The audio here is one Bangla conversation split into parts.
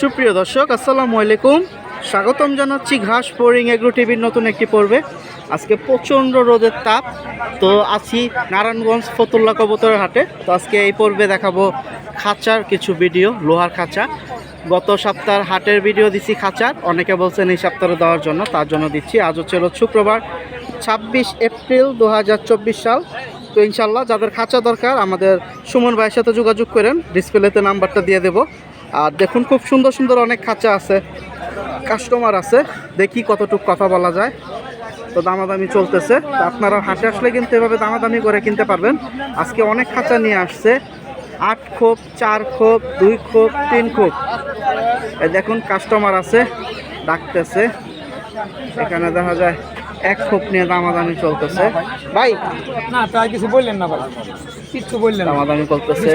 সুপ্রিয় দর্শক, আসসালামু আলাইকুম। স্বাগতম জানাচ্ছি ঘাস বোরিং এগ্রো টিভির নতুন একটি পর্বে। আজকে প্রচণ্ড রোদের তাপ, তো আছি নারায়ণগঞ্জ ফতুল্লা কবুতরের হাটে। তো আজকে এই পর্বে দেখাবো খাঁচার কিছু ভিডিও, লোহার খাঁচা। গত সপ্তাহের হাটের ভিডিও দিছি খাঁচার, অনেকে বলছেন এই সপ্তাহে দেওয়ার জন্য, তার জন্য দিচ্ছি। আজ হচ্ছে হলো শুক্রবার, ছাব্বিশ এপ্রিল দু হাজার চব্বিশ সাল। তো ইনশাল্লাহ যাদের খাঁচা দরকার, আমাদের সুমন ভাইয়ের সাথে যোগাযোগ করেন ডিসপ্লেতে নাম্বারটা দিয়ে দেবো। আর দেখুন খুব সুন্দর সুন্দর অনেক খাঁচা আছে কাস্টমার আছে। দেখি কতটুকু কথা বলা যায়। তো দামাদামি চলতেছে। আপনারা হাটে আসলে কিন্তু এভাবে দামাদামি করে কিনতে পারবেন। আজকে অনেক খাঁচা নিয়ে আসছে। আট খোপ, চার খোপ, দুই খোপ, তিন খোপ। দেখুন কাস্টমার আছে, ডাকতেছে। এখানে দেখা যায় এক খোপ নিয়ে দামাদামি চলতেছে। ভাই না তাই কিছু বললেন না ভাই। কিচ্ছু বললেন দামাদামি চলতেছে।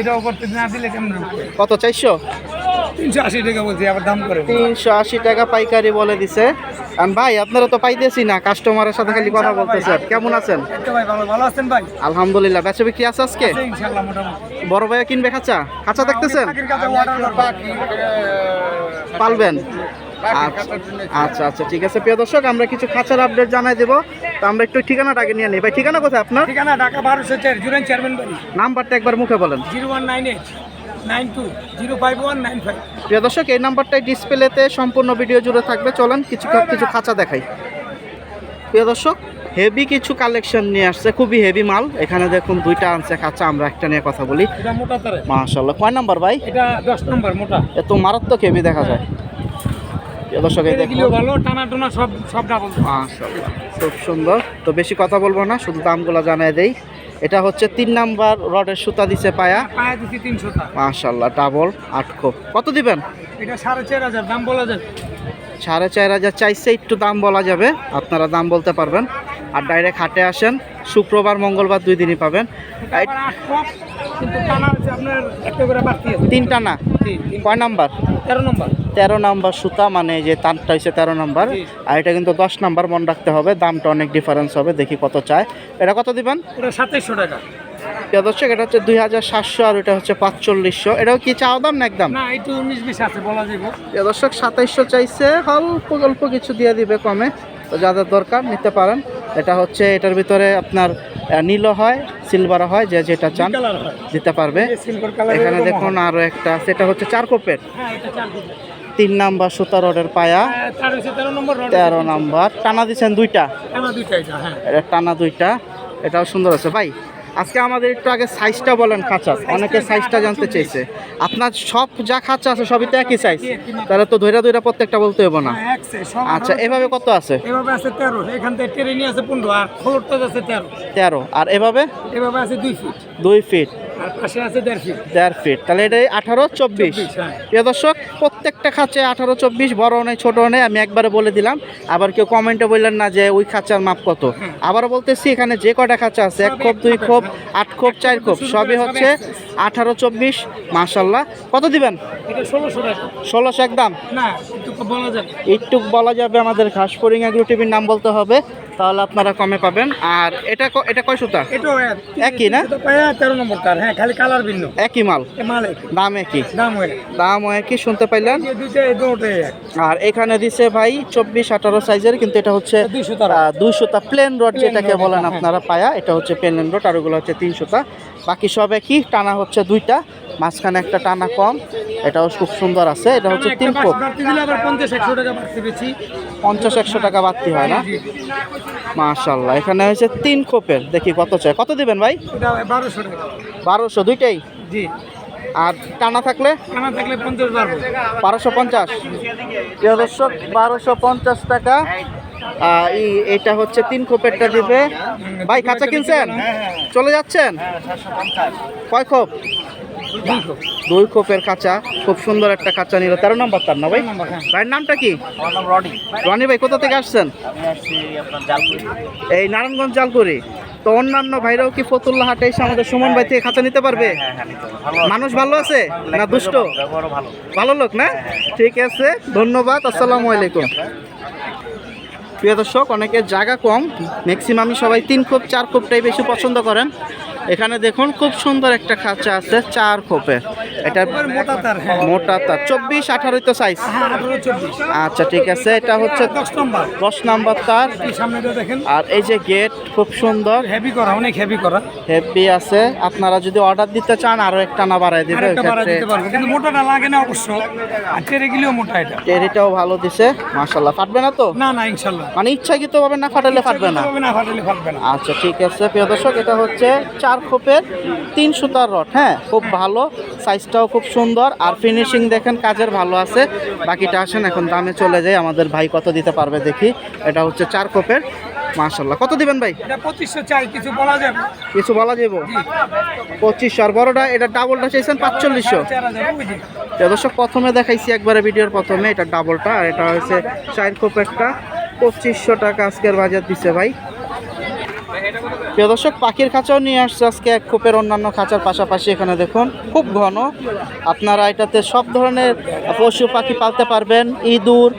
এটাও করতে না দিলে কেমন কত চাইছো তিনশো আশি টাকা বলছি আবার দাম করে তিনশো আশি টাকা পাইকারি বলে দিছে। আর ভাই আপনারা তো পাইতেছি না কাস্টমারের সাথে খালি কথা বলতেছেন কেমন আছেন? ভালো ভালো আছেন ভাই? আলহামদুলিল্লাহ বেচা বিক্রি আছে আজকে? বড় ভাইয়া কিনবে খাঁচা? খাঁচা দেখতেছেন? কাছে পালবেন। আচ্ছা আচ্ছা আচ্ছা ঠিক আছে। প্রিয় দর্শক আমরা কিছু খাঁচার আপডেট জানাই দেবো। তো আমরা একটু ঠিকানাটা আগে নিয়ে নিই। ভাই ঠিকানা কোথায় আপনার? ঠিকানা ঢাকা বারোশো চার জুরাইন চেয়ারম্যান বাড়ি। নাম্বারটা একবার মুখে বলেন। জিরো ওয়ান নাইন এইট প্রিয় দর্শক এই নাম্বারটাই ডিসপ্লেতে সম্পূর্ণ ভিডিও জুড়ে থাকবে। চলেন কিছু কিছু খাঁচা দেখাই। প্রিয় দর্শক হেভি কিছু কালেকশন নিয়ে আসছে। খুবই হেভি মাল। এখানে দেখুন দুইটা আনছে খাঁচা আমরা একটা নিয়ে কথা বলি। মাশাল্লাহ কয় নাম্বার ভাই? এটা দশ নম্বর মোটা। এত মারাত্মক হেভি দেখা যায়। প্রিয় দর্শক খুব সুন্দর। তো বেশি কথা বলব না শুধু দামগুলো জানাই দেই। এটা হচ্ছে তিন নাম্বার রডের সুতা দিছে পায়া। মাশাল্লাহ ডাবল আট খোপ। কত দিবেন? এটা সাড়ে চার হাজার দাম বলা যায়। সাড়ে চার হাজার চাইছে একটু দাম বলা যাবে। আপনারা দাম বলতে পারবেন। আর ডাইরেক্ট হাটে আসেন শুক্রবার মঙ্গলবার দুই দিনই পাবেন। তিনটা না কয় নাম্বার? তেরো নম্বর। তেরো নাম্বার সুতা মানে যে তারটা হচ্ছে তেরো নাম্বার। আর এটা কিন্তু দশ নাম্বার মনে রাখতে হবে দামটা অনেক ডিফারেন্স হবে দেখি কত চায়। এটা কত দিবেন? ওটা সাতাইশশো টাকা। প্রিয় দর্শক এটা হচ্ছে দুই হাজার সাতশো আর এটা হচ্ছে পাঁচচল্লিশশো। এটাও কি চাওয়া দাম না একদম প্রিয় দর্শক সাতাইশশো চাইছে অল্প অল্প কিছু দিয়ে দিবে কমে। তো যাদের দরকার নিতে পারেন। এটা হচ্ছে এটার ভিতরে আপনার নীলও হয় সিলভার হয় যে যেটা চান দিতে পারবে। এখানে দেখুন আরও একটা সেটা হচ্ছে চার কোপের হ্যাঁ। তিন নাম্বার সুতা রডের পায়া। হ্যাঁ, তেরো নম্বর টানা দিচ্ছেন দুইটা। হ্যাঁ। এটা টানা দুইটা। এটাও সুন্দর আছে। ভাই আজকে আমাদের একটু আগে সাইজটা বলেন খাঁচা। অনেকে সাইজটা জানতে চেয়েছে আপনার সব যা খাঁচা আছে সবই তো একই সাইজ তাহলে তো ধৈরা ধৈরা প্রত্যেকটা বলতে হবে না। আচ্ছা এভাবে কত আছে? এভাবে আছে তেরো। এখান থেকে ট্রেনে আছে পনেরো। আর ফ্লোরটা আছে তেরো। তেরো। আর এভাবে? এভাবে আছে দুই ফিট দুই ফিট দেড় ফিট তাহলে এটা আঠারো চব্বিশ। হ্যাঁ। প্রিয় দর্শক প্রত্যেকটা খাঁচে আঠারো চব্বিশ বড় নেই ছোট নেই আমি একবারে বলে দিলাম। আবার কেউ কমেন্টে বললেন না যে ওই খাঁচার মাপ কত। আবারও বলতেছি এখানে যে কটা খাঁচা আছে এক খোপ দুই খোপ আট খোপ চার খোপ সবই হচ্ছে আঠারো চব্বিশ মাসাল্লাহ কত দিবেন? ষোলোশো ষোলোশো একদম? না একটু বলা যাবে? একটু বলা যাবে আমাদের ঘাসপরিং এগ্রো টিভির নাম বলতে হবে তাহলে আপনারা কমে পাবেন। আর এটা এটা কয় সুতা? এটাও একই না? তেরো নম্বর তার হ্যাঁ খালি কালার ভিন্ন। একই মাল? মাল এক দাম একই? দাম হয় দাম একই শুনতে পাইলেন? আর এখানে দিছে ভাই চব্বিশ আঠারো সাইজের কিন্তু এটা হচ্ছে দুইশোটা প্লেন রড। যেটাকে বলেন হ্যাঁ। আপনারা পায়া এটা হচ্ছে প্লেন রড আর ওগুলো হচ্ছে তিনশোটা বাকি সব একই টানা হচ্ছে দুইটা। মাঝখানে একটা টানা কম, এটাও খুব সুন্দর আছে, এটা হচ্ছে তিন আবার পঞ্চাশ একশো টাকা বাড়তি হয় না? মাশাল্লাহ এখানে হয়েছে তিন কোপের দেখি কত চাই। কত দিবেন ভাই? বারোশো বারোশো দুইটাই? জি আর টানা থাকলে? বারোশো পঞ্চাশ। প্রিয় দর্শক, বারোশো পঞ্চাশ টাকা। এটা হচ্ছে তিন খোপেরটা দিবে। ভাই, কাঁচা কিনছেন? চলে যাচ্ছেন? কয় খোপ? দুই খোপের কাঁচা খুব সুন্দর একটা কাঁচা নিল। তেরো নম্বর তার না ভাই? হ্যাঁ। ভাইয়ের নামটা কি? রনি। ভাই কোথা থেকে আসছেন? এই নারায়ণগঞ্জ জালকুড়ি। তো অন্যান্য ভাইরাও কি ফতুল্লা হাটে এসে আমাদের সুমন ভাই থেকে খাঁচা নিতে পারবে? হ্যাঁ হ্যাঁ। মানুষ ভালো আছে? না দুষ্ট? ভালো লোক না? ঠিক আছে ধন্যবাদ আসসালামু আলাইকুম। প্রিয় দর্শক অনেকের জায়গা কম ম্যাক্সিমামই সবাই তিন কোপ চার কোপটাই বেশি পছন্দ করেন। এখানে দেখুন খুব সুন্দর একটা খাঁচা আছে চার খোপের এটা মোটা তার হ্যাঁ। মোটা তার চব্বিশ আঠারোই তো সাইজ হ্যাঁ আচ্ছা ঠিক আছে এটা হচ্ছে দশ নম্বর। তার। আর এই যে গেট খুব সুন্দর। হেভি করা অনেক হেভি করা। হেভি আছে। আপনারা যদি অর্ডার দিতে চান আরও একটা না বাড়াই দিবে দিতে কিন্তু মোটাটা লাগে না অবশ্য। আর টেরে গেলেও মোটা এটা। টেরিটাও ভালো দিছে মাশাল্লাহ ফাটবে না তো? না না ইনশাল্লাহ মানে ইচ্ছাকৃত ভাবে না ফাটালে ফাটবে না? না ফাটলে ফাটবে না। আচ্ছা ঠিক আছে। প্রিয় দর্শক এটা হচ্ছে চার খোপের তিন সুতার রড হ্যাঁ? খুব ভালো সাইজটাও খুব সুন্দর। আর ফিনিশিং দেখেন কাজের ভালো আছে। বাকিটা আসেন এখন দামে চলে যায় আমাদের ভাই কত দিতে পারবে দেখি। এটা হচ্ছে চার খোপের মাশাল্লাহ কত দিবেন ভাই? এটা পঁচিশশো চাই কিছু বলা যাবে? কিছু বলা যাব পঁচিশশো। আর বড়টা এটা ডাবলটা চাইছেন পাঁচচল্লিশশো। চার দর্শক প্রথমে দেখাইছি একবারে ভিডিওর প্রথমে এটা ডাবলটা আর এটা হচ্ছে চার খোপেরটা। পঁচিশশো টাকা আজকের বাজার দিছে ভাই। প্রিয় দর্শক পাখির খাঁচাও নিয়ে আসছে আজকে এক খোপের অন্যান্য খাঁচার পাশাপাশি। এখানে দেখুন খুব ঘন। আপনারা এটাতে সব ধরনের পশু পাখি পালতে পারবেন। ইঁদুর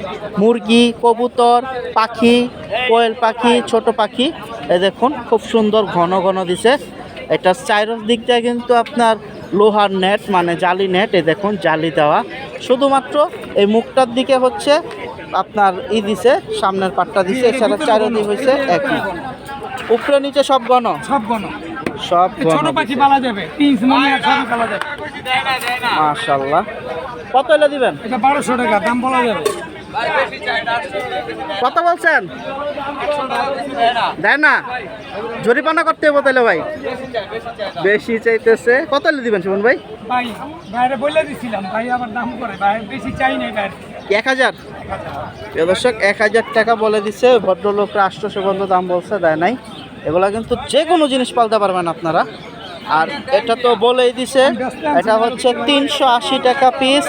মুরগি কবুতর পাখি কোয়েল পাখি ছোট পাখি। এ দেখুন খুব সুন্দর ঘন ঘন দিছে। এটা চাইরস দিক দিয়ে কিন্তু আপনার লোহার নেট মানে জালি নেট এ দেখুন জালি দেওয়া। শুধুমাত্র এই মুখটার দিকে হচ্ছে আপনার ই দিছে সামনের পাটটা দিছে এছাড়া চারোদিক হয়েছে একই। উপরে নিচে সব গণ। সব গণ। সব ছোট পাখি পালা যাবে। পিস মনে সবই পালা যাবে। মাশাল্লাহ। কত এলে দিবেন? এটা বারোশো টাকা দাম বলা যাবে। কত বলছেন? দেয় না। জরিমানা করতে হবে তাহলে ভাই। বেশি চাইতেছে। কত এলে দিবেন সুমন ভাই? ভাই বাইরে বলে দিছিলাম। ভাই আবার দাম করে। ভাই বেশি চাই বাইরে এক হাজার? দর্শক এক হাজার টাকা বলে দিছে। ভদ্রলোকরা আষ্টশো গন্ধ দাম বলছে দেয় নাই। এগুলা কিন্তু যে কোনো জিনিস পালতে পারবেন আপনারা। আর এটা তো বলেই দিছে, এটা হচ্ছে তিনশো আশি টাকা পিস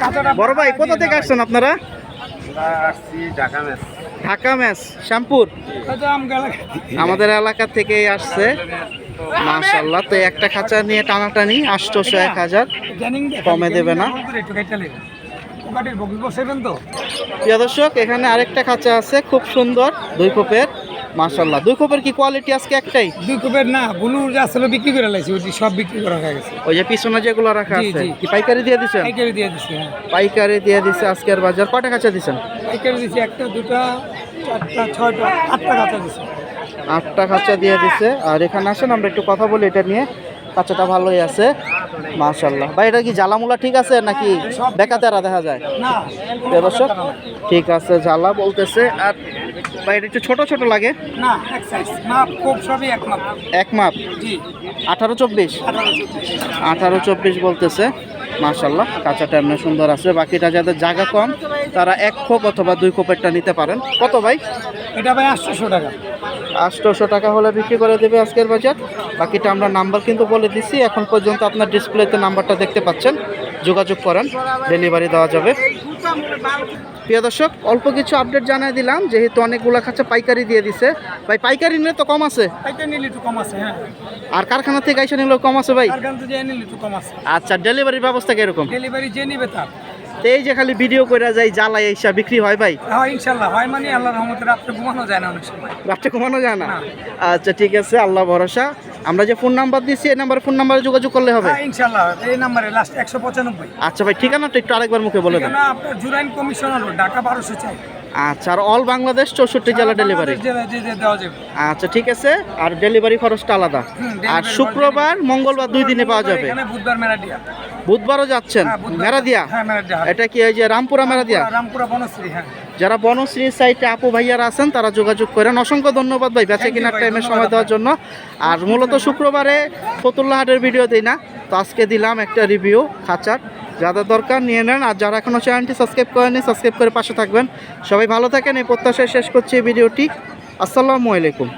খাঁচাটা বড় ভাই, কোথা থেকে আসছেন আপনারা? ঢাকা ম্যাচ শ্যামপুর। আমাদের এলাকা থেকেই আসছে। মাশাল্লাহ তো একটা খাঁচা নিয়ে টানাটানি আষ্টশো এক হাজার। কমে দেবে না? কেটে ওকাটির বগি বসেবেন তো? প্রিয় দর্শক এখানে আরেকটা খাঁচা আছে খুব সুন্দর দুই কোপের মাশাল্লাহ দুই কোপের কি কোয়ালিটি আজকে একটাই? দুই কুপের না বুলুর যা ছিল বিক্রি করে লাইছি ওইটি সব বিক্রি করা হয়ে গেছে। ওই যে পিছনে যেগুলো রাখা জি, আছে জি। কি পাইকারি দিয়ে দিছেন? পাইকারি দিয়ে দিছি হ্যাঁ। পাইকারি দিয়ে দিছে আজকের বাজার। কয়টা খাঁচা দিছেন? পাইকারি দিছি একটা দুটা চারটা ছয়টা আটটা কাঁচা দিছি। আটটা খাঁচা দিয়ে দিছে। আর এখানে আসেন আমরা একটু কথা বলি এটা নিয়ে। খাঁচাটা ভালোই আছে। মাশাল্লাহ ভাই এটা কি জ্বালামুলা ঠিক আছে নাকি বেকাতেরা দেখা যায়? দর্শক ঠিক আছে জ্বালা বলতেছে। আর ভাই এটা একটু ছোট ছোট লাগে? না এক সাইজ মাপ কোপ সবই এক মাপ। এক মাপ? জি। আঠারো চব্বিশ? আঠারো চব্বিশ। আঠারো চব্বিশ বলতেছে। মাশাল্লাহ কাঁচাটা এমনি সুন্দর আছে। বাকিটা যাদের জায়গা কম তারা এক খোপ অথবা দুই খোপেরটা নিতে পারেন। কত ভাই? এটা ভাই আটশোশো টাকা। আটশোশো টাকা হলে বিক্রি করে দেবে আজকের বাজার। বাকিটা আমরা নাম্বার কিন্তু বলে দিছি এখন পর্যন্ত আপনার ডিসপ্লেতে নাম্বারটা দেখতে পাচ্ছেন। যোগাযোগ করেন ডেলিভারি দেওয়া যাবে। প্রিয় দর্শক অল্প কিছু আপডেট জানাই দিলাম যেহেতু অনেকগুলো খাঁচা পাইকারি দিয়ে দিছে। ভাই পাইকারি নিলে তো কম আছে? পাইকারি নিলে একটু কম আছে হ্যাঁ। আর কারখানা থেকে এসে নিলেও কম আছে ভাই? নিলে আচ্ছা ডেলিভারির ব্যবস্থা কীরকম? ডেলিভারি যে নিবে তার। এই যে খালি ভিডিও করে যায় জ্বালাই এইসা বিক্রি হয় ভাই? হয় ইনশাল্লাহ হয় মানে আল্লাহর রহমতে রাত্রে ঘুমানো যায় না অনেক সময়। রাত্রে কমানো যায় না। আচ্ছা ঠিক আছে আল্লাহ ভরসা। আমরা যে ফোন নাম্বার দিচ্ছি এই নাম্বারে ফোন নাম্বারে যোগাযোগ করলে হবে? ইনশাআল্লাহ ইনশাল্লাহ এই নাম্বারে লাস্ট একশো পঁচানব্বই। আচ্ছা ভাই ঠিকানাটা একটু আরেকবার মুখে বলে দেন। আপনার জুরাইন কমিশনার ঢাকা বারোশো চাই আচ্ছা আর অল বাংলাদেশ চৌষট্টি জেলা ডেলিভারি আচ্ছা ঠিক আছে। আর ডেলিভারি খরচটা আলাদা। আর শুক্রবার মঙ্গলবার দুই দিনে পাওয়া যাবে। বুধবারও যাচ্ছেন? হ্যাঁ, বুধবার- মেরাদিয়া? হ্যাঁ এটা কি ওই যে রামপুরা মেরাদিয়া? রামপুরা বনশ্রী হ্যাঁ। যারা বনশ্রী সাইটে আপু ভাইয়ারা আছেন তারা যোগাযোগ করেন। অসংখ্য ধন্যবাদ ভাই বেচে কেনার টাইমে সময় দেওয়ার জন্য। আর মূলত শুক্রবারে ফতুল্লা হাটের ভিডিও দিই না। তো আজকে দিলাম একটা রিভিউ খাঁচার। যাদের দরকার নিয়ে নেন। আর যারা এখনও চ্যানেলটি সাবস্ক্রাইব করেনি সাবস্ক্রাইব করে পাশে থাকবেন। সবাই ভালো থাকেন। এই প্রত্যাশায় শেষ করছি এই ভিডিওটি। আসসালামু আলাইকুম।